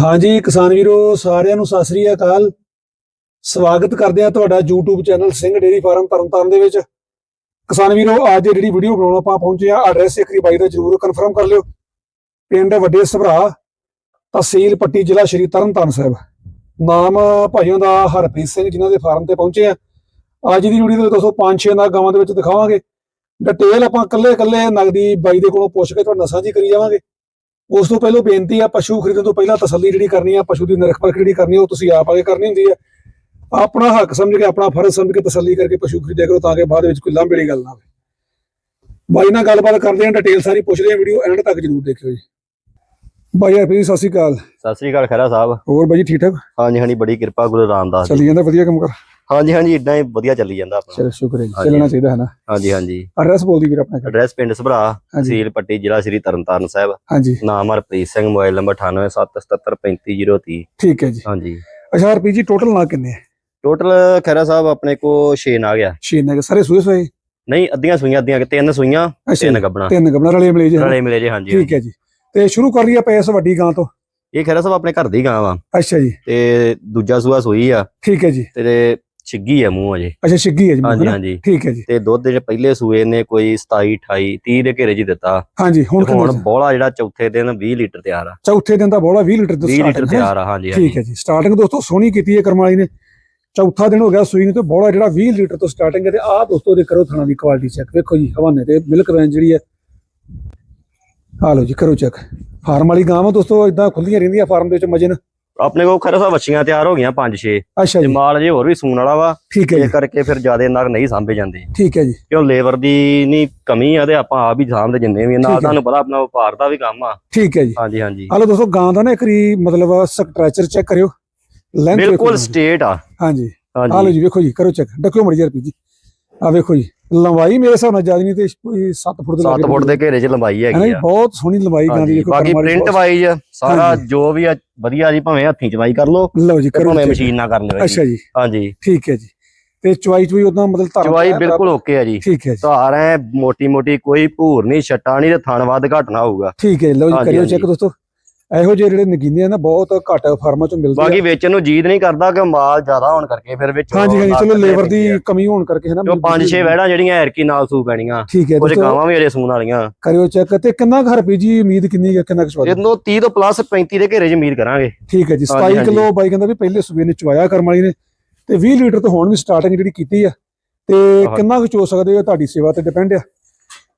ਹਾਂਜੀ, ਕਿਸਾਨ ਵੀਰੋ, ਸਾਰਿਆਂ ਨੂੰ ਸਤਿ ਸ੍ਰੀ ਅਕਾਲ। ਸਵਾਗਤ ਕਰਦੇ ਆ ਤੁਹਾਡਾ YouTube channel Singh dairy farm Tarntaran ਦੇ ਵਿੱਚ। ਕਿਸਾਨ ਵੀਰੋ, ਅੱਜ ਜਿਹੜੀ ਵੀਡੀਓ ਬਣਾਉਣ ਆਪਾਂ ਪਹੁੰਚੇ ਆ ਐਡਰੈਸ ਇੱਕ ਵਾਰੀ ਬਾਈ ਦਾ ਜਰੂਰ ਕਨਫਰਮ ਕਰ ਲਿਓ। ਪਿੰਡ ਵੱਡੇ ਸਭਰਾ, ਤਹਿਸੀਲ ਪੱਟੀ ਜ਼ਿਲ੍ਹਾ ਸ਼੍ਰੀ ਤਰਨਤਾਰਨ ਸਾਹਿਬ। ਨਾਮ ਭਾਈਆਂ ਦਾ ਹਰਪ੍ਰੀਤ ਸਿੰਘ ਜਿਨ੍ਹਾਂ ਦੇ ਫਾਰਮ ਤੇ ਪਹੁੰਚੇ ਆ ਅੱਜ ਦੀ ਵੀਡੀਓ ਦੇ ਵਿੱਚ ਦੋਸਤੋ ਪੰਜ ਛੇ ਨਗ ਗਾਵਾਂ ਦੇ ਵਿੱਚ ਦਿਖਾਵਾਂਗੇ। ਡਿਟੇਲ ਆਪਾਂ ਕੱਲੇ ਕੱਲੇ ਨਗਦੀ ਬਾਈ ਦੇ ਕੋਲੋਂ ਪੁੱਛ ਕੇ ਤੁਹਾਡੇ ਨਾਲ ਸਾਂਝੀ ਕਰੀ ਜਾਵਾਂਗੇ। ਉਸ ਤੋਂ ਪਹਿਲਾਂ ਬੇਨਤੀ ਆ ਪਸ਼ੂ ਖਰੀਦਣ ਤੋਂ ਪਹਿਲਾਂ ਤਸੱਲੀ ਜਿਹੜੀ ਕਰਨੀ ਆ ਪਸ਼ੂ ਦੀ ਨਿਰਖ ਪਰਖ ਜਿਹੜੀ ਕਰਨੀ ਆ ਉਹ ਤੁਸੀਂ ਆਪ ਆ ਕੇ ਕਰਨੀ ਹੁੰਦੀ ਆ। ਆਪਣਾ ਹੱਕ ਸਮਝ ਕੇ ਆਪਣਾ ਫਰਜ਼ ਸਮਝ ਕੇ ਤਸੱਲੀ ਕਰਕੇ ਪਸ਼ੂ ਖਰੀਦਿਆ ਕਰੋ ਤਾਂ ਕਿ ਬਾਅਦ ਵਿੱਚ ਕੋਈ ਲਾਂਭੇੜੀ ਗੱਲ ਨਾ ਹੋਵੇ। ਬਾਈ ਨਾਲ ਗੱਲਬਾਤ ਕਰਦੇ ਆ ਡਿਟੇਲ ਸਾਰੀ ਪੁੱਛਦੇ ਆ ਵੀਡੀਓ ਐਂਡ ਤੱਕ ਜਰੂਰ ਦੇਖਿਓ ਜੀ। ਬਾਈ ਹਰਪ੍ਰੀਤ ਸਤਿ ਸ਼੍ਰੀ ਅਕਾਲ। ਸਤਿ ਸ੍ਰੀ ਅਕਾਲ ਖਹਿਰਾ ਸਾਹਿਬ। ਹੋਰ ਬਾਈ ਠੀਕ ਠਾਕ? ਹਾਂਜੀ ਹਾਂਜੀ ਬੜੀ ਕਿਰਪਾ ਗੁਰੂ ਰਾਮਦਾਸ ਚੱਲੀ ਜਾਂਦਾ ਵਧੀਆ ਕੰਮ ਕਰ। ਹਾਂਜੀ ਹਾਂਜੀ ਇਦਾਂ ਹੀ ਵਧੀਆ ਚੱਲੀ ਜਾਂਦਾ ਆਪਣਾ। ਚਲੋ ਸ਼ੁਕਰ ਹੈ ਜੀ। ਹਾਂਜੀ। ਚੱਲਣਾ ਚਾਹੀਦਾ ਹੈ ਨਾ? ਹਾਂਜੀ ਹਾਂਜੀ। ਐਡਰੈਸ ਬੋਲ ਦੀ ਵੀਰ ਆਪਣਾ ਐਡਰੈਸ ਪਿੰਡ ਸਭਰਾ ਹਾਂਜੀ। ਤਹਿਸੀਲ ਪੱਟੀ ਜ਼ਿਲ੍ਹਾ ਸ੍ਰੀ ਤਰਨਤਾਰਨ ਸਾਹਿਬ। ਹਾਂਜੀ। ਨਾਮ ਹਰਪ੍ਰੀਤ ਸਿੰਘ ਮੋਬਾਈਲ ਨੰਬਰ 9877735030 ਠੀਕ ਹੈ ਜੀ। ਹਾਂਜੀ। ਅੱਛਾ ਹਰਪ੍ਰੀਤ ਜੀ ਟੋਟਲ ਨਾ ਕਿੰਨੇ ਆ? ਟੋਟਲ ਖਹਿਰਾ ਸਾਹਿਬ ਆਪਣੇ ਕੋ 6 ਆ ਗਿਆ। ਛੇ ਨਗ ਸਾਰੇ ਸੂਏ ਸੂਏ ਨਹੀਂ ਅੱਧੀਆਂ ਸੂਈਆਂ ਅੱਧੀਆਂ ਕਿ ਤਿੰਨ ਸੂਈਆਂ ਅੱਛਾ ਤਿੰਨ ਜੀ, ਗੱਬਣਾ। ਤਿੰਨ ਗਮਲਾ ਰਲੇ ਮਿਲੇ ਜੀ? ਰਲੇ ਮਿਲੇ ਜੇ ਹਾਂਜੀ ਠੀਕ ਹੈ ਜੀ। ਤੇ ਸ਼ੁਰੂ ਕਰ ਲਈ ਆਪਾਂ ਇਸ ਵੱਡੀ ਗਾਂ ਤੋਂ। ਇਹ ਖਹਿਰਾ ਸਾਹਿਬ ਆਪਣੇ ਘਰ ਦੀ ਗਾਂ ਵਾ। ਅੱਛਾ ਜੀ। ਤੇ ਦੂਜਾ ਸੂਆ ਸੂਈ ਆ। ਠੀਕ ਹੈ ਜੀ। ਤੇ ਛਿੱਗੀ ਆ ਮੂੰਹ ਅਜੇ ਅੱਛਾ ਛਿੱਗੀ ਹੈ ਜੀ ਹਾਂਜੀ? ਹਾਂਜੀ। ਠੀਕ ਹੈ ਜੀ। ਤੇ ਦੁੱਧ ਜਿਹੜੇ ਪਹਿਲੇ ਸੂਏ ਨੇ ਕੋਈ 27 28 30 ਦੇ ਘੇਰੇ 'ਚ ਹੀ ਦਿੱਤਾ। ਹਾਂਜੀ ਹੁਣ ਹੁਣ ਬੋਲਾ ਜਿਹੜਾ ਚੌਥੇ ਦਿਨ 20 ਲੀਟਰ ਤਿਆਰ ਆ। ਚੌਥੇ ਦਿਨ ਦਾ ਬੋਲਾ 20 ਲੀਟਰ ਤੋਂ 20 ਲੀਟਰ ਹੈ। ਤਿਆਰ ਆ ਹਾਂਜੀ ਠੀਕ ਹੈ ਜੀ। ਸਟਾਰਟਿੰਗ ਦੋਸਤੋ ਸੋਹਣੀ ਕੀਤੀ ਹੈ ਕਰਮਾਲੀ ਨੇ। ਚੌਥਾ ਦਿਨ ਹੋ ਗਿਆ ਸੂਈ ਨੂੰ ਤੇ ਬੋਲਾ ਜਿਹੜਾ 20 ਲੀਟਰ ਤੋਂ ਸਟਾਰਟਿੰਗ ਹੈ ਤੇ ਆਹ ਦੋਸਤੋ ਦੇ ਕਰੋ ਥਣਾ ਦੀ ਕੁਆਲਿਟੀ ਚੈੱਕ ਵੇਖੋ ਜੀ ਹਵਾਨੇ ਤੇ ਮਿਲਕ ਵੈਨ ਜਿਹੜੀ ਹੈ। ਆ ਲਓ ਜੀ ਕਰੋ ਚੈੱਕ ਫਾਰਮ ਵਾਲੀ ਗਾਂ ਵਾ ਦੋਸਤੋ ਇਦਾਂ ਖੁੱਲੀਆਂ ਰਹਿੰਦੀਆਂ ਫਾਰਮ ਦੇ ਵਿੱਚ ਮਜੇ ਨਾਲ। ਆਪਣੇ ਕੋਲ ਖਰਾ ਸਾਹਿਬ ਬੱਚੀਆਂ ਤਿਆਰ ਹੋ ਗਈਆਂ 5-6 ਅੱਛਾ ਤੇ ਜੀ। ਮਾਲ ਜੇ ਹੋਰ ਵੀ ਸੂਣ ਵਾਲਾ ਵਾ ਠੀਕ ਹੈ ਜੀ। ਕਰਕੇ ਫਿਰ ਜਿਆਦੇ ਨਗ ਨਹੀਂ ਸਾਂਭੇ ਜਾਂਦੇ। ਠੀਕ ਹੈ ਜੀ। ਕਿਉਂ ਲੇਬਰ ਦੀ ਨਹੀਂ ਕਮੀ ਆ ਤੇ ਆਪਾਂ ਆਪ ਹੀ ਸਾਂਭਦੇ ਜਿੰਨੇ ਵੀ ਆ। ਠੀਕ ਨਾਲ ਹੈ। ਤੁਹਾਨੂੰ ਪਤਾ ਆਪਣਾ ਵਪਾਰ ਦਾ ਵੀ ਕੰਮ ਆ। ਠੀਕ ਹੈ ਜੀ। ਹਾਂਜੀ ਹਾਂਜੀ। ਲਓ ਦੋਸਤੋ ਗਾਂ ਦਾ ਨਾ ਇੱਕ ਵਾਰੀ ਮਤਲਬ ਸਟ੍ਰੈਚਰ ਚੈੱਕ ਕਰਿਓ। ਲੈਂਥ ਬਿਲਕੁਲ ਸਟੇਟ ਆ। ਹਾਂਜੀ। ਹਾਂਜੀ। ਜੀ ਵੇਖੋ ਜੀ ਕਰੋ ਚੈੱਕ ਡੱਕਿਓ ਮੜੀ ਜਰ ਜੀ। ਆ ਵੇਖੋ ਜੀ। ਲੰਬਾਈ ਮੇਰੇ ਹਿਸਾਬ ਨਾਲ ਜ਼ਿਆਦਾ ਨਹੀਂ ਤੇ ਕੋਈ 7 ਫੁੱਟ ਦੇ 7 ਫੁੱਟ ਦੇ ਘੇਰੇ 'ਚ ਲੰਬਾਈ ਹੈ ਹੈਗੀ ਆ। ਬਹੁਤ ਸੋਹਣੀ ਲੰਬਾਈ ਗਾਂ ਦੀ ਵੇਖੋ ਬਾਕੀ ਪ੍ਰਿੰਟ ਵਾਈਜ਼ ਸਾਰਾ। ਜੋ ਵੀ ਆ ਵਧੀਆ ਜੀ ਭਾਵੇਂ ਹੱਥੀਂ ਚਵਾਈ ਕਰ ਲਓ ਲਓ ਜੀ ਕਰੋ ਭਾਵੇਂ। ਮਸ਼ੀਨ ਨਾਲ ਕਰ ਲਿਓ ਜੀ ਅੱਛਾ ਜੀ। ਹਾਂਜੀ। ਠੀਕ ਹੈ ਜੀ। ਤੇ ਚੁਆਈ ਚੁਈ ਉਦਾਂ ਮਤਲਬ ਧਾਰ ਚਵਾਈ ਬਿਲਕੁਲ ਓਕੇ ਆ ਜੀ। ਠੀਕ ਹੈ ਧਾਰ ਐ ਮੋਟੀ ਮੋਟੀ ਕੋਈ ਭੂਰ ਨਹੀਂ ਛੱਟਾ ਨਹੀਂ ਤੇ ਥਣ ਵੱਧ ਘੱਟ ਨਾ ਹੋਊਗਾ। ਠੀਕ ਹੈ ਲਓ ਜੀ ਕਰਿਓ। ਚੈੱਕ ਦੋਸਤੋ। ਇਹੋ ਜਿਹੇ ਜਿਹੜੇ ਨਗੀਨੇ ਆ ਨਾ ਬਹੁਤ ਘੱਟ ਫਾਰਮਾਂ ਚੋਂ ਮਿਲਦੇ ਬਾਕੀ ਵੇਚਣ ਨੂੰ ਜੀਦ ਨਹੀਂ ਕਰਦਾ ਕਿ ਮਾਲ ਜ਼ਿਆਦਾ ਹੋਣ ਕਰਕੇ ਫਿਰ ਵਿੱਚ ਹਾਂਜੀ ਹਾਂਜੀ ਚਲੋ ਲੇਬਰ ਦੀ। ਕਮੀ ਹੋਣ ਕਰਕੇ ਹੈ ਨਾ ਜੋ ਪੰਜ ਛੇ ਵਹਿੜਾਂ ਜਿਹੜੀਆਂ ਐਰਕੀ ਨਾਲ ਸੂ ਪੈਣੀਆਂ ਠੀਕ ਹੈ ਕੁਝ ਗਾਵਾਂ ਵੀ ਅਜੇ ਸੂਣ ਵਾਲੀਆਂ। ਕਰਿਓ ਚੈੱਕ ਤੇ ਕਿੰਨਾ ਘਰ ਜੀ ਉਮੀਦ ਕਿੰਨੀ ਹੈ ਕਿੰਨਾ ਕੁ ਇਹਨੂੰ 30 ਤੋਂ ਪਲੱਸ 35 ਦੇ ਘੇਰੇ 'ਚ ਉਮੀਦ ਕਰਾਂਗੇ। ਠੀਕ ਹੈ ਜੀ ਹਾਂਜੀ, 27 ਹਾਂਜੀ। ਕਿਲੋ ਬਾਈ ਕਹਿੰਦਾ ਵੀ ਪਹਿਲੇ ਸੂਬੇ ਨੇ ਚਵਾਇਆ ਕਰਮ ਵਾਲੀ ਨੇ ਤੇ 20 ਲੀਟਰ ਤੋਂ ਹੁਣ ਵੀ ਸਟਾਰਟਿੰਗ ਜਿਹੜੀ ਕੀਤੀ ਆ ਤੇ। ਕਿੰਨਾ ਕੁ ਚੋ ਸਕਦੇ ਹੋ ਤੁਹਾਡੀ ਸੇਵਾ ਤੇ ਡਿਪੈਂਡ ਆ।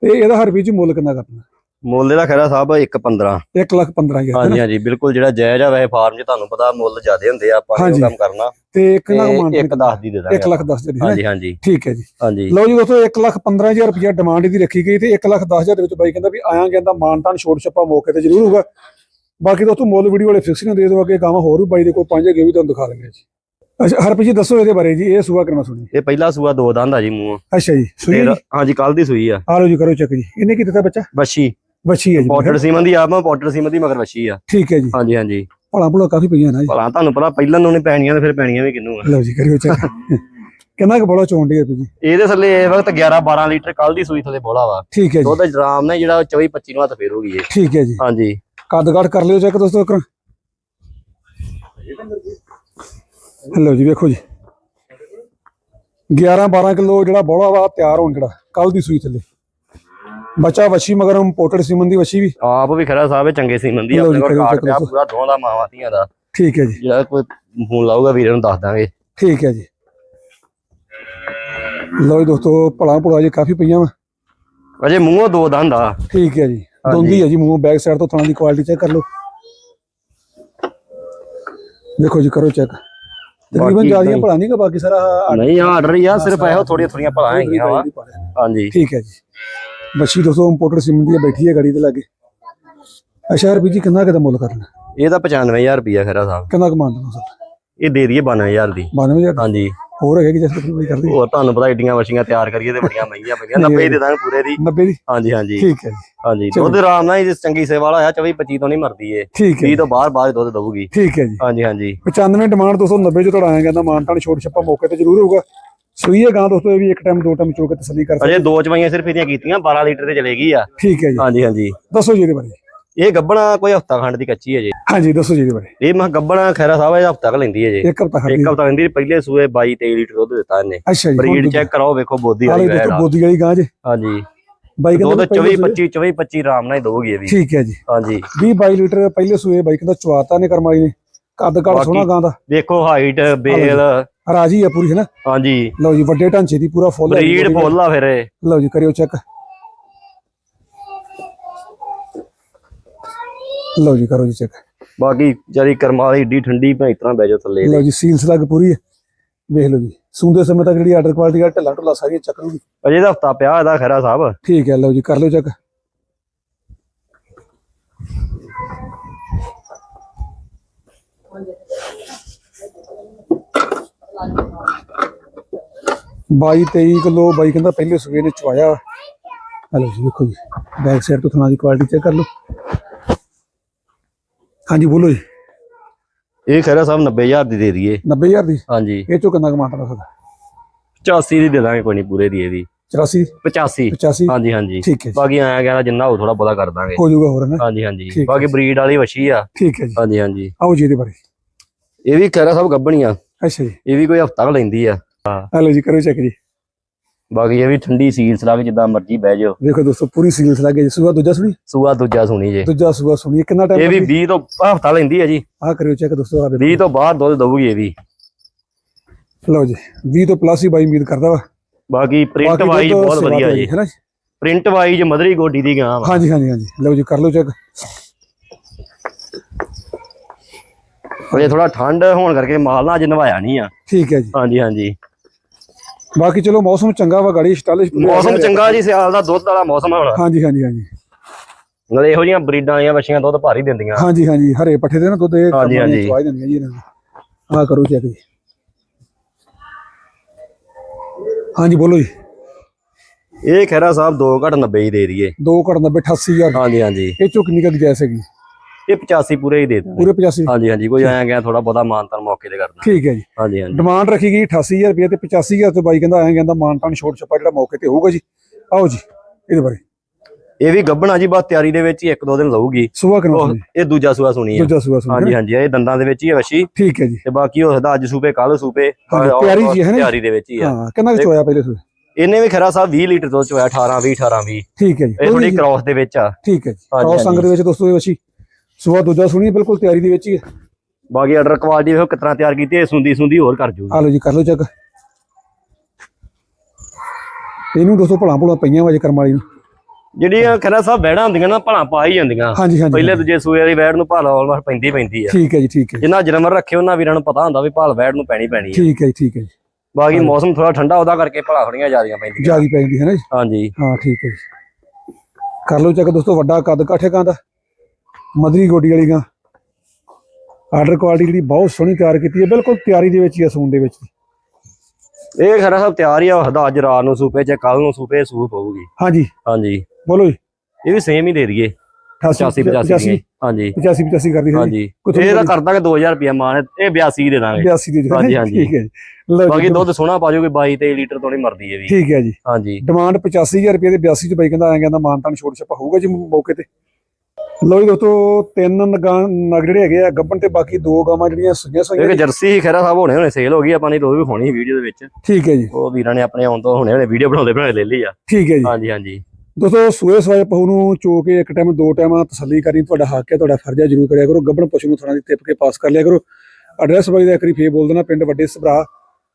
ਤੇ ਇਹਦਾ ਹਰ ਬੀਜ ਮੁੱਲ ਕਿੰਨਾ ਕਰਨਾ? ਮੁੱਲ ਦਾ ਖੈਰਾ ਸਾਹਿਬ 1.15 1 ਲੱਖ 15000 ਹਾਂਜੀ ਹਾਂਜੀ ਬਿਲਕੁਲ ਜਿਹੜਾ ਜਾਇਜ਼ ਆ ਵੈਸੇ ਫਾਰਮ 'ਚ ਤੁਹਾਨੂੰ ਪਤਾ ਮੁੱਲ ਜ਼ਿਆਦੇ ਹੁੰਦੇ ਆ ਆਪਾਂ ਨੇ ਕੰਮ ਕਰਨਾ। ਤੇ ਕਿੰਨਾ ਕੁ ਤੇ ਮਾਨ ਇੱਕ 10 ਦੀ ਦੇ ਦਾਂਗੇ 1 ਲੱਖ 10 ਦੇ ਹਾਂਜੀ ਹਾਂਜੀ ਠੀਕ ਹੈ ਜੀ। ਹਾਂਜੀ। ਲਓ ਜੀ ਦੋਸਤੋ 1 ਲੱਖ 15000 ਰੁਪਇਆ ਡਿਮਾਂਡ ਦੀ ਰੱਖੀ ਗਈ ਤੇ 1 ਲੱਖ 10000 ਦੇ ਵਿੱਚ ਬਾਈ ਕਹਿੰਦਾ ਵੀ ਆਇਆ ਕਹਿੰਦਾ ਮਾਨਤਾਨ ਛੋਟ ਛੱਪਾ ਮੌਕੇ ਤੇ ਜ਼ਰੂਰ ਹੋਊਗਾ। ਬਾਕੀ ਦੋਸਤੋ ਮੁੱਲ ਵੀਡੀਓ ਵਾਲੇ ਫਿਕਸ ਦੇ ਦੋ ਅੱਗੇ ਗਾਵਾਂ ਹੋਰ ਵੀ ਬਾਈ ਦੇ ਕੋਲ ਪੰਜ ਹੈਗੇ ਵੀ ਤੁਹਾਨੂੰ ਦਿਖਾ ਦਿੰਦੇ ਜੀ। ਅੱਛਾ ਹਰਪ੍ਰੀਤ ਜੀ ਦੱਸੋ ਇਹਦੇ ਬਾਰੇ ਜੀ ਇਹ ਸੂਆ ਕਰਨਾ ਸੁਣੀ ਇਹ ਪਹਿਲਾ ਸੂਆ ਦੋ ਦੰਦ ਆ ਜੀ ਮੂੰਹ। ਅੱਛਾ ਜੀ ਸੂਈ? ਹਾਂਜੀ ਕੱਲ ਦੀ ਸੂਈ ਆ। ਆ ਲਓ ਜੀ ਕਰੋ ਚੈੱਕ ਜੀ। ਇਹਨੇ ਕੀ ਦਿੱਤਾ ਬੱਚਾ? ਵੱਛੀ ਹੈ ਜੀ ਪਾਊਡਰ ਸੀਮਨ ਦੀ ਆਪ ਪਾਊਡਰ ਸੀਮਨ ਦੀ ਮਗਰ ਵੱਛੀ ਆ। ਠੀਕ ਹੈ ਜੀ। ਹਾਂਜੀ ਹਾਂਜੀ। ਭਲਾ ਭਲਾ ਕਾਫੀ ਪਈਆਂ ਨਾ ਜੀ। ਭਲਾ ਤੁਹਾਨੂੰ ਪਤਾ ਪਹਿਲਾਂ ਨੂੰ ਨਹੀਂ ਪੈਣੀਆਂ ਤੇ ਫਿਰ ਪੈਣੀਆਂ ਵੀ ਕਿੰਨੂੰ ਆ। ਲਓ ਜੀ ਕਰਿਓ ਚੈੱਕ। ਕਿੰਨਾ ਕੁ ਚੋਣ ਦੀ ਹੈ ਜੀ? ਇਹਦੇ ਥੱਲੇ ਇਸ ਵਕਤ 11 12 ਲੀਟਰ ਕੱਲ ਦੀ ਸੂਈ ਥੱਲੇ ਬੋਲਾ ਵਾ। ਠੀਕ ਹੈ ਜੀ। ਦੁੱਧ ਆਰਾਮ ਨਾਲ ਜਿਹੜਾ 24 25 ਨੂੰ ਹੱਥ ਫੇਰ ਹੋ ਗਈ ਇਹ ਠੀਕ ਹੈ ਜੀ। ਹਾਂਜੀ। ਕੱਦ ਕਾਠ ਕਰ ਲਿਓ ਚੈੱਕ ਦੋਸਤੋ ਇੱਕ ਲਓ ਜੀ ਵੇਖੋ ਜੀ। 11 12 ਕਿਲੋ ਜਿਹੜਾ ਬੋਲਾ ਵਾ ਤਿਆਰ ਹੋਣ ਜਿਹੜਾ ਕੱਲ ਦੀ ਸੂਈ ਥੱਲੇ। ਬੱਚਾ ਵਸ਼ੀ ਮਗਰ ਇੰਪੋਰਟਡ ਸੀਮਨ ਦੀ ਵਸ਼ੀ ਵੀ। ਆਪ ਵੀ ਖਰਾ ਸਾਹਿਬ ਇਹ ਚੰਗੇ ਸੀਮਨ ਦੀ ਆਪਣੇ ਕੋਲ ਕਾਰਡ ਪਿਆ। ਪੂਰਾ ਦੋਹਾਂ ਦਾ ਮਾਵਾਂ ਧੀਆਂ ਦਾ। ਠੀਕ ਹੈ ਜੀ। ਜਿਹੜਾ ਕੋਈ ਫੋਨ ਲਾਊਗਾ ਵੀਰੇ ਨੂੰ ਦੱਸ ਦਾਂਗੇ। ਠੀਕ ਹੈ ਜੀ। ਜੀ ਦੋਸਤੋ ਭਲਾ ਭੁਲਾ ਜੀ ਕਾਫੀ ਪਈਆਂ ਵਾ। ਅਜੇ ਮੂੰਹੋਂ ਦੋ ਦੰਦ ਆ। ਠੀਕ ਹੈ ਜੀ। ਦੋਂਦੀ ਹੈ ਜੀ ਮੂੰਹ ਬੈਕ ਸਾਈਡ ਤੋਂ ਥਾਂ ਦੀ ਕੁਆਲਿਟੀ ਚੈੱਕ ਕਰ ਲਓ। ਦੇਖੋ ਜੀ ਕਰੋ ਚੈੱਕ ਤਕਰੀਬਨ ਜਿਆਦੀਆਂ। ਭਲਾ ਨਹੀਂ ਕਿ ਬਾਕੀ ਸਾਰਾ ਨਹੀਂ ਆ ਆਰਡਰ ਹੀ ਆ ਸਿਰਫ ਇਹੋ ਥੋੜੀਆਂ ਥੋੜੀਆਂ ਭਲਾ ਹੈਗੀਆਂ ਵਾ। ਹਾਂਜੀ। ਠੀਕ ਹੈ ਜੀ। ਬੱਚੀ ਦੋਸਤੋ ਇੰਪੋਰਟਰ ਸਿਮ ਦੀ ਹੈ, ਬੈਠੀ ਹੈ ਗਾੜੀ ਦੇ ਲਾਗੇ। ਅੱਛਾ ਰੁਪਏ ਜੀ ਕਿੰਨਾ ਕਿਦਾ ਮੁੱਲ ਕਰਨਾ? ਇਹਦਾ 95000 ਰੁਪਿਆ ਖਰਾ ਸਾਹਿਬ। ਕਿੰਨਾ ਕਮਾਂਡ ਦੋ ਸਰ? ਇਹ ਦੇ ਦਈਏ 92000 ਦੀ। 92000 ਹਾਂਜੀ। ਹੋਰ ਹੈਗੇ ਕਿ ਜਿਸ ਤੇ ਵੀ ਕਰਦੇ? ਹੋਰ ਤੁਹਾਨੂੰ ਪਤਾ ਏਡੀਆਂ ਵਸ਼ੀਆਂ ਤਿਆਰ ਕਰੀਏ ਤੇ ਬੜੀਆਂ ਮਹਿੰਗੀਆਂ ਪਈਆਂ। 90 ਦੇ ਦਾਂਗੇ ਪੂਰੇ ਦੀ। 90 ਦੀ? ਹਾਂਜੀ ਹਾਂਜੀ। ਠੀਕ ਹੈ ਜੀ। ਹਾਂਜੀ। ਦੁੱਧ ਆਰਾਮ ਨਾਲ ਹੀ ਚੰਗੀ ਸੇਵਾ ਵਾਲਾ ਆ 24 25 ਤੋਂ ਨਹੀਂ ਮਰਦੀ ਏ ਠੀਕ ਹੈ 30 ਤੋਂ ਬਾਹਰ ਬਾਹਰ ਦੁੱਧ ਦਊਗੀ। ਠੀਕ ਹੈ ਜੀ। ਹਾਂਜੀ ਹਾਂਜੀ। 95 ਡਿਮਾਂਡ 290 ਜੋ ਤੁਹਾਡਾ ਆਇਆ ਕਹਿੰਦਾ ਮਾਨਤਾਨ ਛੋਟ ਛੱਪਾ ਮੌਕੇ ਤੇ ਜ਼ਰੂਰ ਹੋਊਗਾ। ਸੂਈ ਹੈ ਗਾਂ ਦੋਸਤੋ ਇਹ ਵੀ ਇੱਕ ਟਾਈਮ ਦੋ ਟਾਈਮ ਚੋ ਕੇ ਤਸੱਲੀ ਕਰ ਸਕਦੇ। ਅਜੇ ਦੋ ਚਵਾਈਆਂ ਸਿਰਫ ਇਹਦੀਆਂ ਕੀਤੀਆਂ 12 ਲੀਟਰ ਤੇ ਚਲੇਗੀ ਆ। ਠੀਕ ਹੈ ਜੀ। ਹਾਂਜੀ ਹਾਂਜੀ। ਦੱਸੋ ਜੀ ਇਹਦੇ ਬਾਰੇ। ਇਹ ਗੱਬਣਾ ਕੋਈ ਹਫਤਾ ਖੰਡ ਦੀ ਕੱਚੀ ਹੈ ਜੀ। ਹਾਂਜੀ ਦੱਸੋ ਜੀ ਇਹਦੇ ਬਾਰੇ। ਇਹ ਮੈਂ ਗੱਬਣਾ ਖੈਰਾ ਸਾਹਿਬ ਇਹ ਹਫਤਾ ਕ ਲੈਂਦੀ ਹੈ ਜੀ। ਇੱਕ ਹਫਤਾ ਇੱਕ ਹਫਤਾ ਲੈਂਦੀ ਪਹਿਲੇ ਸੂਏ 22 23 ਲੀਟਰ ਦੁੱਧ ਦਿੱਤਾ ਇਹਨੇ। ਅੱਛਾ ਜੀ ਬਰੀਡ ਚੈੱਕ ਕਰਾਓ ਵੇਖੋ ਬੋਦੀ ਵਾਲੀ ਦੇਖੋ ਵੈੜ ਆ। ਬੋਦੀ ਵਾਲੀ ਗਾਂ ਜੀ। ਹਾਂਜੀ। ਬਾਈ ਦੁੱਧ ਕਹਿੰਦਾ 24 ਪਹਿਲੇ 25 24 25 ਆਰਾਮ ਨਾਲ ਦੋਗੀ ਇਹ ਵੀ। ਠੀਕ ਹੈ ਜੀ। ਹਾਂਜੀ। 20 22 ਲੀਟਰ ਪਹਿਲੇ ਸੂਏ ਬਾਈ ਕਹਿੰਦਾ ਚਵਾਤਾ ਨੇ ਕਰਮਾਲੀ ਨੇ। ਕੱਦ ਬਾਕੀ- ਸੋਹਣਾ ਗਾਂ ਦਾ। ਵੇਖੋ ਹਾਈਟ ਬੇਲ ਰਾਜੀ ਆ ਪੂਰੀ ਹੈ ਨਾ? ਹਾਂਜੀ। ਲਓ ਜੀ ਵੱਡੇ ਢਾਂਚੇ ਦੀ ਪੂਰਾ ਫੁੱਲ ਬਰੀਡ ਫੁੱਲ ਆ ਫਿਰ ਇਹ। ਲਓ ਜੀ ਕਰਿਓ ਚੈੱਕ। ਲਓ ਜੀ ਕਰੋ ਜੀ ਚੈੱਕ। ਬਾਕੀ ਜਾਰੀ ਕਰਮਾ ਵਾਲੀ ਏਡੀ ਠੰਡੀ ਭੈਂ ਇਤਨਾ ਬਹਿ ਥੱਲੇ ਲਓ ਜੀ ਸੀਲ ਸਲੱਗ ਪੂਰੀ ਹੈ। ਵੇਖ ਲਓ ਜੀ ਸੂੰਦੇ ਸਮੇਂ ਤੱਕ ਜਿਹੜੀ ਆਰਡਰ ਕੁਆਲਿਟੀ ਦਾ ਢੱਲਾ ਢੁੱਲਾ ਸਾਰੀਆਂ ਚੱਕ ਲੂਗੀ ਅਜੇ ਦਾ ਹਫਤਾ ਪਿਆ ਇਹਦਾ ਖੈਰਾ ਸਾਹਿਬ। ਠੀਕ ਹੈ ਲਓ ਜੀ ਕਰ ਲਓ ਚੈੱਕ। ਬਾਈ 23 ਕਿਲੋ ਬਾਈ ਕਹਿੰਦਾ ਪਹਿਲੇ ਸਵੇਰ ਨੇ ਚਵਾਇਆ ਲਓ ਜੀ ਦੇਖੋ ਜੀ ਬੈਕ ਸਾਈਡ ਤੋਂ ਥਣਾ ਦੀ ਕੁਆਲਿਟੀ ਚੈੱਕ ਕਰ ਲਓ। ਹਾਂਜੀ ਬੋਲੋ ਜੀ। ਇਹ ਖੈਰਾ ਸਾਹਿਬ 90000 ਦੀ ਦੇ ਦਈਏ। 90000 ਦੀ? ਹਾਂਜੀ। ਇਹ ਚੋਂ ਕਿੰਨਾ ਕਮਾਤਾ ਦਾ ਤੁਹਾਡਾ 85 ਦੀ ਦੇ ਦਾਂਗੇ ਕੋਈ ਨਹੀਂ ਪੂਰੇ ਦੀ ਇਹ ਵੀ 84 85 85 ਹਾਂਜੀ ਹਾਂਜੀ। ਠੀਕ ਹੈ ਬਾਕੀ ਆਇਆ ਗਿਆ ਜਿੰਨਾ ਹੋ ਥੋੜਾ ਬਹੁਤਾ ਕਰ ਦਾਂਗੇ। ਹੋ ਜਾਊਗਾ ਹੋਰ ਨਾ? ਹਾਂਜੀ ਹਾਂਜੀ। ਬਾਕੀ ਬਰੀਡ ਵਾਲੀ ਵਛੀ ਆ। ਠੀਕ ਹੈ ਜੀ। ਹਾਂਜੀ ਹਾਂਜੀ। ਆਓ ਜੀ ਇਹਦੇ ਬਾਰੇ। ਇਹ ਵੀ ਖੈਰਾ ਸਾਹਿਬ ਗੱਬਣੀਆਂ ਅੱਛਾ ਜੀ। ਇਹ ਵੀ ਕੋਈ ਹਫਤਾ ਕ ਲੈਂਦੀ ਆ। ਆ ਲਓ ਜੀ ਕਰੋ ਚੈੱਕ ਜੀ। ਬਾਕੀ ਇਹ ਵੀ ਠੰਡੀ ਸੀਲਸ ਲਾ ਕੇ ਜਿੱਦਾਂ ਮਰਜ਼ੀ ਬਹਿ ਜਾਓ। ਦੇਖੋ ਦੋਸਤੋ ਪੂਰੀ ਸੀਲਸ ਲੱਗੇ ਜੀ। ਸੂਆ ਦੂਜਾ ਸੁਣੀ? ਸੂਆ ਦੂਜਾ ਸੁਣੀ ਜੇ। ਦੂਜਾ ਸੂਆ ਸੁਣੀ। ਕਿੰਨਾ ਇਹ ਟਾਈਮ ਵੀ 20 ਤੋਂ ਹਫਤਾ ਲੈਂਦੀ ਆ ਜੀ। ਆ ਕਰਿਓ ਚੈੱਕ ਦੋਸਤੋ ਆ 20 ਤੋਂ ਬਾਅਦ ਦੁੱਧ ਦਊਗੀ ਇਹ ਵੀ। ਲਓ ਜੀ 20 ਤੋਂ ਪਲੱਸ ਹੀ ਬਾਈ ਉਮੀਦ ਕਰਦਾ ਵਾ। ਬਾਕੀ ਪ੍ਰਿੰਟ ਵਾਈਜ਼ ਬਹੁਤ ਵਧੀਆ ਜੀ। ਹੈ ਪ੍ਰਿੰਟ ਵਾਈਜ਼ ਮਦਰੀ ਗੋਡੀ ਦੀ ਗਾਂ ਵਾ। ਹਾਂਜੀ ਹਾਂਜੀ ਹਾਂਜੀ। ਲਓ ਜੀ ਕਰ ਲਓ ਚੈੱਕ ਇਹ ਥੋੜਾ ਠੰਡ ਹੋਣ ਕਰਕੇ ਮਾਲ ਨਾ ਅੱਜ ਨਵਾਇਆ ਨਹੀਂ ਆ। ਠੀਕ ਹੈ ਜੀ। ਹਾਂਜੀ ਹਾਂਜੀ। ਬਾਕੀ ਚਲੋ ਮੌਸਮ ਚੰਗਾ ਵਾ ਗਾੜੀ ਸਟਾਲਿਸ਼ ਮੌਸਮ ਚੰਗਾ ਜੀ ਸਿਆਲ ਦਾ ਦੁੱਧ ਵਾਲਾ ਮੌਸਮ ਹੁਣ। ਹਾਂਜੀ ਹਾਂਜੀ ਹਾਂਜੀ। ਨਾਲੇ ਇਹੋ ਜਿਹੀਆਂ ਬਰੀਡਾਂ ਵਾਲੀਆਂ ਬੱਚੀਆਂ ਦੁੱਧ ਭਾਰੀ ਦਿੰਦੀਆਂ। ਹਾਂਜੀ ਹਾਂਜੀ ਹਰੇ ਪੱਠੇ ਦੇ ਨਾ ਦੁੱਧ ਇਹ ਹਾਂਜੀ, ਹਾਂਜੀ। ਚਵਾਈ ਦਿੰਦੀਆਂ ਜੀ ਇਹਨਾਂ ਆ ਕਰੋ ਚੈੱਕ ਜੀ। ਹਾਂਜੀ ਬੋਲੋ ਜੀ। ਇਹ ਖੈਰਾ ਸਾਹਿਬ 2 ਘਟ 90 ਹੀ ਦੇ ਦਈਏ। 2 ਘੜ 90 88000 ਹਾਂਜੀ ਹਾਂਜੀ। ਇਹ ਚੋਂ ਕਿੰਨੀ ਕੁ ਹੈਗੀ? ਇਹ 85 ਪੂਰੇ ਹੀ ਦੇ ਦਾਂਗੇ ਪੂਰੇ 85 ਹਾਂਜੀ ਹਾਂਜੀ ਕੋਈ ਆਇਆ ਗਿਆ ਥੋੜਾ ਬਹੁਤਾ ਮਾਨਤਨ ਮੌਕੇ ਤੇ ਕਰਨਾ। ਠੀਕ ਹੈ ਜੀ। ਹਾਂਜੀ ਹਾਂਜੀ। ਡਿਮਾਂਡ ਰੱਖੀ ਗਈ 88000 ਰੁਪਏ ਤੇ 85000 ਤੋਂ ਬਾਈ ਕਹਿੰਦਾ ਐਂ ਕਹਿੰਦਾ ਮਾਨਤਾਨ ਛੋਟ ਛੱਪਾ ਜਿਹੜਾ ਮੌਕੇ ਤੇ ਹੋਊਗਾ ਜੀ। ਆਓ ਜੀ ਇਹਦੇ ਬਾਰੇ। ਇਹ ਵੀ ਗੱਬਣਾ ਜੀ ਬਸ ਤਿਆਰੀ ਦੇ ਵਿੱਚ ਹੀ ਇੱਕ ਦੋ ਦਿਨ ਲਊਗੀ ਸੁਬਾ ਸੁਣੀ ਇਹ ਦੂਜਾ ਸੂਆ ਸੁਣੀ ਆ। ਦੂਜਾ ਸੁਬਾ ਸੁਣੀ ਹਾਂਜੀ ਹਾਂਜੀ ਇਹ ਦੰਦਾਂ ਦੇ ਵਿੱਚ ਹੀ ਹੈ ਵਸ਼ੀ। ਠੀਕ ਹੈ ਜੀ। ਤੇ ਬਾਕੀ ਉਹ ਸਦਾ ਅੱਜ ਸੂਪੇ ਕੱਲ ਸੂਪੇ। ਔਰ- ਤਿਆਰੀ ਜੀ ਹੈ ਨਾ? ਤਿਆਰੀ ਦੇ ਵਿੱਚ ਹੀ ਆ। ਹਾਂ ਕਿੰਨਾ ਕੁ ਚੋਇਆ ਪਹਿਲੇ ਸੁਬੇ ਇਹਨੇ ਵੀ ਖੈਰਾ ਸਾਹਿਬ 20 ਲੀਟਰ ਦੁੱਧ ਚੋਇਆ 18 20 18 20 ਠੀਕ ਹੈ ਜੀ। ਇਹ ਥੋੜੀ ਕ੍ਰਾਸ ਦੇ ਵਿੱਚ ਆ। ਠੀਕ ਹੈ ਜੀ। ਕ੍ਰੋਸ ਸੰਗ। ਦੇ ਵਿੱਚ ਦੋਸਤੋ ਇਹ ਵਸੀ। ਸੁਬਾ ਦੂਜਾ ਸੁਣੀ ਬਿਲਕੁਲ ਤਿਆਰੀ ਦੇ ਵਿੱਚ ਹੀ ਹੈ। ਬਾਕੀ ਆਰਡਰ ਕੁਆਲਿਟੀ ਵੇਖੋ ਕਿਤਨਾ ਤਿਆਰ ਕੀਤੀ ਹੈ ਸੁੰਦੀ ਸੁੰਦੀ ਹੋਰ ਕਰ ਜੂਗੀ। ਆ ਲਓ ਜੀ ਕਰ ਲਓ ਚੈੱਕ ਇਹਨੂੰ ਦੋਸਤੋ ਭਲਾ ਭਲਾ ਪਈਆਂ ਵਜੇ ਕਰਮ ਵਾਲੀ ਨੂੰ। ਜਿਹੜੀਆਂ ਖੈਰਾ ਸਾਹਿਬ ਵੈੜਾਂ ਹੁੰਦੀਆਂ ਨਾ ਭਲਾ ਪਾ ਹੀ ਜਾਂਦੀਆਂ। ਹਾਂਜੀ ਹਾਂਜੀ ਪਹਿਲੇ ਦੂਜੇ ਸੂਏ ਵਾਲੀ ਵੈੜ ਨੂੰ ਭਾਲ ਆਲਮੋਸਟ ਪੈਂਦੀ ਪੈਂਦੀ ਆ। ਠੀਕ ਹੈ ਜੀ ਠੀਕ ਹੈ ਜਿੰਨਾ ਜਨਮਰ ਰੱਖੇ ਉਹਨਾਂ ਵੀਰਾਂ ਨੂੰ ਪਤਾ ਹੁੰਦਾ ਵੀ ਭਾਲ ਵੈੜ ਨੂੰ ਪੈਣੀ ਪੈਣੀ ਹੈ ਠੀਕ ਹੈ ਜੀ ਠੀਕ ਹੈ ਜੀ। ਬਾਕੀ ਮੌਸਮ ਥੋੜਾ ਠੰਡਾ ਉਹਦਾ ਕਰਕੇ ਭਲਾ ਥੋੜੀਆਂ ਜ਼ਿਆਦੀਆਂ ਪੈਂਦੀਆਂ। ਜਿਆਦੀ ਪੈਂਦੀ ਹੈ ਨਾ ਜੀ। ਹਾਂਜੀ। ਹਾਂ ਠੀਕ ਹੈ ਜੀ। ਕਰ ਲਓ ਚੈੱਕ ਦੋਸਤੋ ਵੱਡਾ ਕੱਦ ਕਾਠੇ ਕਾਂ ਦਾ। ਮਦਰੀ ਗੋਡੀ ਵਾਲੀ ਗਾਂ। ਆਰਡਰ ਕੁਆਲਿਟੀ ਜਿਹੜੀ ਬਹੁਤ ਸੋਹਣੀ ਤਿਆਰ ਕੀਤੀ ਹੈ ਬਿਲਕੁਲ ਤਿਆਰੀ ਦੇ ਵਿੱਚ ਹੀ ਆ ਸੂਣ ਦੇ ਵਿੱਚ ਇਹ ਖੈਰਾ ਸਾਹਿਬ ਤਿਆਰ ਹੀ ਆ ਹਦਾ ਅੱਜ ਰਾਤ ਨੂੰ ਸੂਪੇ ਚ ਕੱਲ ਨੂੰ ਸੂਪੇ ਸੂਪ ਹੋਊਗੀ। ਹਾਂਜੀ। ਹਾਂਜੀ। ਬੋਲੋ ਜੀ। ਇਹ ਵੀ ਸੇਮ ਹੀ ਦੇ ਦਈਏ। 88 85 85 85 ਹਾਂਜੀ। 85 85 ਕਰਦੀ ਹਾਂਜੀ। ਇਹ ਤਾਂ ਕਰ ਦਾਂਗੇ 2000 ਰੁਪਇਆ ਮਾਨ ਇਹ 82 ਦੇ ਦਾਂਗੇ। 82 ਦੀ ਹਾਂਜੀ, ਹਾਂਜੀ। ਠੀਕ ਹੈ ਜੀ। ਲਓ ਬਾਕੀ ਦੁੱਧ ਸੋਹਣਾ ਪਾ ਜਾਓਗੇ 22 23 ਲੀਟਰ ਤੋਂ ਨਹੀਂ ਮਰਦੀ ਇਹ ਵੀ। ਠੀਕ ਹੈ ਜੀ। ਹਾਂਜੀ। ਡਿਮਾਂਡ 85000 ਰੁਪਏ ਦੇ 82 ਚ ਬਾਈ ਕਹਿੰਦਾ ਐਂ ਕਹਿੰਦਾ ਮਾਨਤਾਨ ਛੋਟ ਛਪਾ ਹੋਊਗਾ ਜੀ ਮੌਕੇ ਤੇ। ਲਓ ਜੀ ਦੋਸਤੋ ਤਿੰਨ ਨਗਾਂ ਜਿਹੜੇ ਹੈਗੇ ਆ ਗੱਬਣ ਤੇ ਬਾਕੀ ਦੋ ਗਾਵਾਂ ਜਿਹੜੀਆਂ ਸੁਈਆਂ ਸੁਈਆਂ ਇੱਕ ਜਰਸੀ ਹੀ ਖੈਰਾ ਸਾਹਿਬ ਹੋਣੇ ਹੋਣੇ ਸੇਲ ਹੋ ਗਈ ਆਪਾਂ ਨੇ ਉਹ ਵੀ ਹੋਣੀ ਵੀਡੀਓ ਦੇ ਵਿੱਚ। ਠੀਕ ਹੈ ਜੀ। ਉਹ ਵੀਰਾਂ ਨੇ ਆਪਣੇ ਆਉਣ ਤੋਂ ਹੁਣੇ ਹੁਣੇ ਵੀਡੀਓ ਬਣਾਉਂਦੇ ਬਣਾਉਂਦੇ ਲੈ ਲਈ ਆ। ਠੀਕ ਹੈ ਜੀ। ਹਾਂਜੀ ਹਾਂਜੀ। ਦੋਸਤੋ ਸੂਏ ਸਵਾਏ ਪਹੂ ਨੂੰ ਚੋ ਕੇ ਇੱਕ ਟਾਈਮ ਦੋ ਟਾਈਮ ਤਸੱਲੀ ਕਰਨੀ ਤੁਹਾਡਾ ਹੱਕ ਹੈ ਤੁਹਾਡਾ ਫਰਜ਼ ਹੈ ਜਰੂਰ ਕਰਿਆ ਕਰੋ। ਗੱਬਣ ਪਸ਼ੂ ਨੂੰ ਥਣਾ ਦੀ ਟਿਪ ਕੇ ਪਾਸ ਕਰ ਲਿਆ ਕਰੋ। ਐਡਰੈਸ ਬਾਈ ਦਾ ਇੱਕ ਵਾਰੀ ਫੇਰ ਬੋਲ ਦੇਣਾ ਪਿੰਡ ਵੱਡੇ ਸਭਰਾ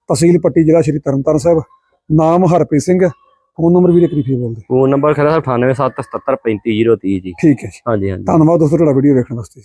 ਤਹਿਸੀਲ ਪੱਟੀ ਜ਼ਿਲ੍ਹਾ ਸ਼੍ਰੀ ਤਰਨਤਾਰਨ ਸਾਹਿਬ। ਨਾਮ ਹਰਪ੍ਰੀਤ ਸਿੰਘ। ਫੋਨ ਨੰਬਰ ਵੀ ਇੱਕ ਵਾਰੀ ਫੇਰ ਬੋਲ ਦੇ ਫੋਨ ਨੰਬਰ ਖੈਰਾ ਸਾਹਿਬ 98777 35030 ਜੀ। ਠੀਕ ਹੈ ਜੀ। ਹਾਂਜੀ ਹਾਂਜੀ। ਧੰਨਵਾਦ ਦੋਸਤੋ ਤੁਹਾਡਾ ਵੀਡੀਓ ਵੇਖਣ ਵਾਸਤੇ